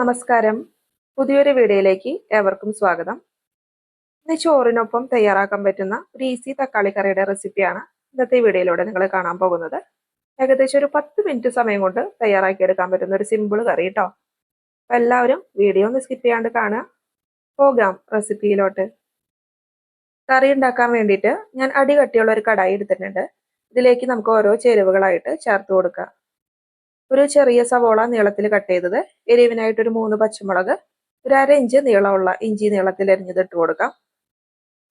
നമസ്കാരം. പുതിയൊരു വീഡിയോയിലേക്ക് ഏവർക്കും സ്വാഗതം. ഇന്ന് ചോറിനൊപ്പം തയ്യാറാക്കാൻ പറ്റുന്ന ഒരു ഈസി തക്കാളി കറിയുടെ റെസിപ്പിയാണ് ഇന്നത്തെ വീഡിയോയിലൂടെ നിങ്ങൾ കാണാൻ പോകുന്നത്. ഏകദേശം ഒരു പത്ത് മിനിറ്റ് സമയം കൊണ്ട് തയ്യാറാക്കി എടുക്കാൻ പറ്റുന്ന ഒരു സിമ്പിൾ കറി കേട്ടോ അപ്പം എല്ലാവരും വീഡിയോ ഒന്ന് സ്കിപ്പ് ചെയ്യാണ്ട് കാണുക. പോകാം റെസിപ്പിയിലോട്ട് കറി ഉണ്ടാക്കാൻ വേണ്ടിയിട്ട് ഞാൻ അടി കട്ടിയുള്ള ഒരു കടായി എടുത്തിട്ടുണ്ട്. ഇതിലേക്ക് നമുക്ക് ഓരോ ചേരുവകളായിട്ട് ചേർത്ത് കൊടുക്കാം. ഒരു ചെറിയ സവോള നീളത്തിൽ കട്ട് ചെയ്തത് എരിവിനായിട്ട് ഒരു മൂന്ന് പച്ചമുളക് ഒരു അര ഇഞ്ച് നീളമുള്ള ഇഞ്ചി നീളത്തിൽ അരിഞ്ഞത് ഇട്ട് കൊടുക്കാം.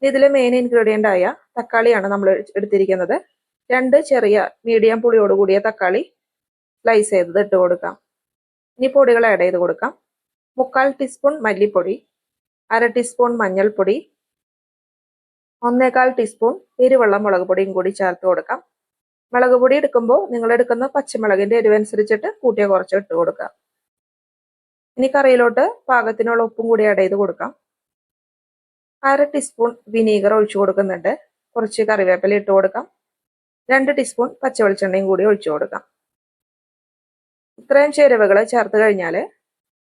ഇതിൽ മെയിൻ ഇൻഗ്രീഡിയന്റ് ആയ തക്കാളിയാണ് നമ്മൾ എടുത്തിരിക്കുന്നത്. രണ്ട് ചെറിയ മീഡിയം പുളിയോട് കൂടിയ തക്കാളി സ്ലൈസ് ചെയ്തത് ഇട്ട് കൊടുക്കാം. ഇനി പൊടികൾ ആഡ് ചെയ്ത് കൊടുക്കാം. മുക്കാൽ ടീസ്പൂൺ മല്ലിപ്പൊടി അര ടീസ്പൂൺ മഞ്ഞൾപ്പൊടി ഒന്നേകാൽ ടീസ്പൂൺ എരിവെള്ളം മുളക് പൊടിയും കൂടി ചേർത്ത് കൊടുക്കാം. മുളക് പൊടി എടുക്കുമ്പോൾ നിങ്ങൾ എടുക്കുന്ന പച്ചമുളകിന്റെ എരിവനുസരിച്ചിട്ട് കൂട്ടിയ കുറച്ച് ഇട്ട് കൊടുക്കാം ഇനി കറിയിലോട്ട് പാകത്തിനുള്ള ഉപ്പും കൂടി ആഡ് ചെയ്ത് കൊടുക്കാം. അര ടീസ്പൂൺ വിനീഗർ ഒഴിച്ചു കൊടുക്കുന്നുണ്ട്. കുറച്ച് കറിവേപ്പില ഇട്ട് കൊടുക്കാം. രണ്ട് ടീസ്പൂൺ പച്ചവെളിച്ചെണ്ണയും കൂടി ഒഴിച്ചു കൊടുക്കാം. ഇത്രയും ചേരുവകൾ ചേർത്ത് കഴിഞ്ഞാൽ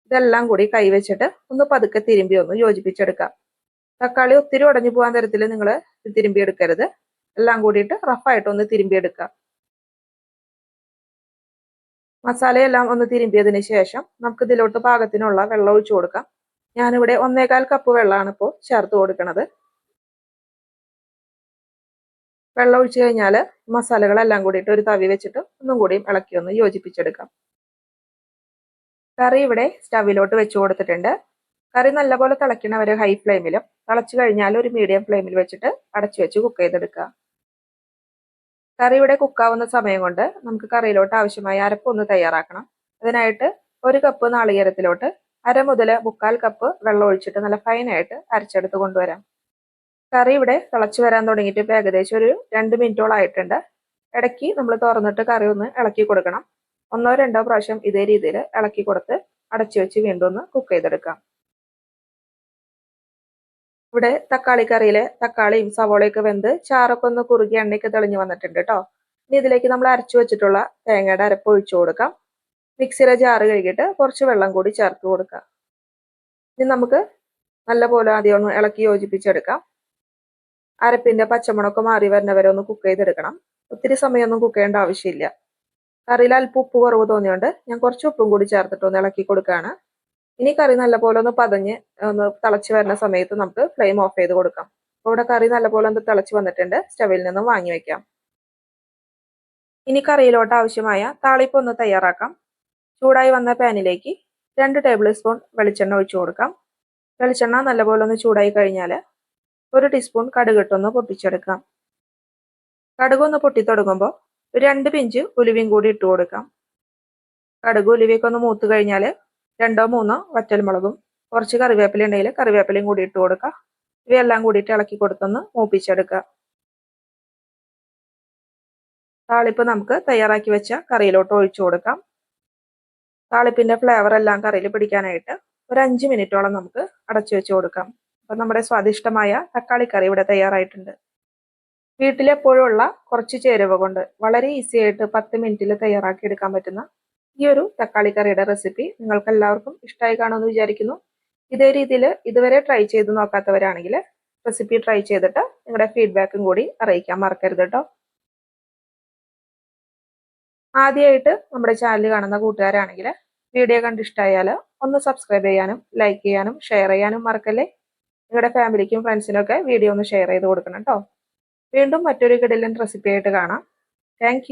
ഇതെല്ലാം കൂടി കൈവച്ചിട്ട് ഒന്ന് പതുക്കെ തിരുമ്പി ഒന്ന് യോജിപ്പിച്ചെടുക്കാം. തക്കാളി ഒത്തിരി ഉടഞ്ഞു പോകാൻ തരത്തിൽ നിങ്ങൾ തിരുമ്പി എടുക്കരുത്. എല്ലാം കൂടിയിട്ട് റഫായിട്ട് ഒന്ന് തിരുമ്പിയെടുക്കുക. മസാലയെല്ലാം ഒന്ന് തിരുമ്പിയതിന് ശേഷം നമുക്ക് ഇതിലോട്ട് പാകത്തിനുള്ള വെള്ളം ഒഴിച്ചു കൊടുക്കാം. ഞാനിവിടെ ഒന്നേകാൽ കപ്പ് വെള്ളമാണ് ഇപ്പോൾ ചേർത്ത് കൊടുക്കുന്നത് വെള്ളം ഒഴിച്ചു കഴിഞ്ഞാൽ മസാലകളെല്ലാം കൂടിയിട്ട് ഒരു തവി വെച്ചിട്ട് ഒന്നും കൂടിയും ഇളക്കി ഒന്ന് യോജിപ്പിച്ചെടുക്കാം. കറി ഇവിടെ സ്റ്റവിലോട്ട് വെച്ച് കൊടുത്തിട്ടുണ്ട്. കറി നല്ലപോലെ തിളയ്ക്കണവരെ ഹൈ ഫ്ലെയിമിലും തിളച്ചു കഴിഞ്ഞാൽ ഒരു മീഡിയം ഫ്ലെയിമിൽ വെച്ചിട്ട് അടച്ചു വെച്ച് കുക്ക് ചെയ്തെടുക്കുക. കറി ഇവിടെ കുക്കാവുന്ന സമയം കൊണ്ട് നമുക്ക് കറിയിലോട്ട് ആവശ്യമായ അരപ്പ് ഒന്ന് തയ്യാറാക്കണം. അതിനായിട്ട് ഒരു കപ്പ് നാളികേരത്തിലോട്ട് അര മുതൽ മുക്കാൽ കപ്പ് വെള്ളം ഒഴിച്ചിട്ട് നല്ല ഫൈനായിട്ട് അരച്ചെടുത്ത് കൊണ്ടുവരാം. കറി ഇവിടെ തിളച്ചു വരാൻ തുടങ്ങിയിട്ട് ഇപ്പോൾ ഏകദേശം ഒരു രണ്ട് മിനിറ്റോളം ആയിട്ടുണ്ട്. ഇടയ്ക്ക് നമ്മൾ തുറന്നിട്ട് കറി ഒന്ന് ഇളക്കി കൊടുക്കണം. ഒന്നോ രണ്ടോ പ്രാവശ്യം ഇതേ രീതിയിൽ ഇളക്കി കൊടുത്ത് അടച്ചു വെച്ച് വീണ്ടും ഒന്ന് കുക്ക് ചെയ്തെടുക്കാം. ഇവിടെ തക്കാളി കറിയിലെ തക്കാളിയും സവോളയൊക്കെ വെന്ത് ചാറൊക്കെ ഒന്ന് കുറുകി എണ്ണയൊക്കെ തെളിഞ്ഞു വന്നിട്ടുണ്ട് കേട്ടോ ഇനി ഇതിലേക്ക് നമ്മൾ അരച്ചു വെച്ചിട്ടുള്ള തേങ്ങയുടെ അരപ്പ് ഒഴിച്ചു കൊടുക്കാം. മിക്സിയിലെ ജാറ് കഴുകിയിട്ട് കുറച്ച് വെള്ളം കൂടി ചേർത്ത് കൊടുക്കാം. ഇനി നമുക്ക് നല്ലപോലെ ആദ്യം ഒന്ന് ഇളക്കി യോജിപ്പിച്ചെടുക്കാം. അരപ്പിന്റെ പച്ചമുളക്ക് മാറി വരുന്നവരെ ഒന്ന് കുക്ക് ചെയ്തെടുക്കണം. ഒത്തിരി സമയമൊന്നും കുക്ക് ചെയ്യേണ്ട ആവശ്യമില്ല. കറിയിൽ അല്പം ഉപ്പ് കുറവ് തോന്നിയോണ്ട് ഞാൻ കുറച്ച് ഉപ്പും കൂടി ചേർത്തിട്ട് ഒന്ന് ഇളക്കി കൊടുക്കുകയാണ്. ഇനി കറി നല്ലപോലെ ഒന്ന് പതഞ്ഞ് ഒന്ന് തിളച്ച് വരുന്ന സമയത്ത് നമുക്ക് ഫ്ലെയിം ഓഫ് ചെയ്ത് കൊടുക്കാം. അപ്പോൾ ഇവിടെ കറി നല്ലപോലെ ഒന്ന് തിളച്ച് വന്നിട്ടുണ്ട്. സ്റ്റവിൽ നിന്നും വാങ്ങി വെക്കാം. ഇനി കറിയിലോട്ട് ആവശ്യമായ താളിപ്പ് ഒന്ന് തയ്യാറാക്കാം. ചൂടായി വന്ന പാനിലേക്ക് രണ്ട് ടേബിൾ സ്പൂൺ വെളിച്ചെണ്ണ ഒഴിച്ചു കൊടുക്കാം. വെളിച്ചെണ്ണ നല്ലപോലെ ഒന്ന് ചൂടായി കഴിഞ്ഞാൽ ഒരു ടീസ്പൂൺ കടുകിട്ടൊന്ന് പൊട്ടിച്ചെടുക്കാം. കടുക് ഒന്ന് പൊട്ടി ഒരു രണ്ട് പിഞ്ച് ഉലുവയും കൂടി ഇട്ട് കൊടുക്കാം. കടുക് ഉലുവയൊക്കെ ഒന്ന് മൂത്ത് കഴിഞ്ഞാൽ രണ്ടോ മൂന്നോ വറ്റൽമുളകും കുറച്ച് കറിവേപ്പില ഉണ്ടെങ്കിൽ കറിവേപ്പിലയും കൂടി ഇട്ട് കൊടുക്കുക. ഇവയെല്ലാം കൂടിയിട്ട് ഇളക്കി കൊടുത്തൊന്ന് മൂപ്പിച്ചെടുക്കുക. താളിപ്പ് നമുക്ക് തയ്യാറാക്കി വെച്ച കറിയിലോട്ട് ഒഴിച്ചു കൊടുക്കാം. താളിപ്പിന്റെ ഫ്ലേവർ എല്ലാം കറിയിൽ പിടിക്കാനായിട്ട് ഒരു അഞ്ച് മിനിറ്റോളം നമുക്ക് അടച്ചു വെച്ച് കൊടുക്കാം. അപ്പം നമ്മുടെ സ്വാദിഷ്ടമായ തക്കാളി കറി ഇവിടെ തയ്യാറായിട്ടുണ്ട്. വീട്ടിലെപ്പോഴുള്ള കുറച്ച് ചേരുവ കൊണ്ട് വളരെ ഈസി ആയിട്ട് പത്ത് മിനിറ്റിൽ തയ്യാറാക്കി എടുക്കാൻ പറ്റുന്ന ഈ ഒരു തക്കാളി കറിയുടെ റെസിപ്പി നിങ്ങൾക്ക് എല്ലാവർക്കും ഇഷ്ടമായി കാണുമെന്ന് വിചാരിക്കുന്നു. ഇതേ രീതിയിൽ ഇതുവരെ ട്രൈ ചെയ്ത് നോക്കാത്തവരാണെങ്കിൽ റെസിപ്പി ട്രൈ ചെയ്തിട്ട് നിങ്ങളുടെ ഫീഡ്ബാക്കും കൂടി അറിയിക്കാൻ മറക്കരുത് കേട്ടോ ആദ്യമായിട്ട് നമ്മുടെ ചാനൽ കാണുന്ന കൂട്ടുകാരാണെങ്കിൽ വീഡിയോ കണ്ട് ഇഷ്ടമായാൽ ഒന്ന് സബ്സ്ക്രൈബ് ചെയ്യാനും ലൈക്ക് ചെയ്യാനും ഷെയർ ചെയ്യാനും മറക്കല്ലേ? നിങ്ങളുടെ ഫാമിലിക്കും ഫ്രണ്ട്സിനും ഒക്കെ വീഡിയോ ഒന്ന് ഷെയർ ചെയ്ത് കൊടുക്കണം കേട്ടോ വീണ്ടും മറ്റൊരു കിടലൻ റെസിപ്പി ആയിട്ട് കാണാം. താങ്ക്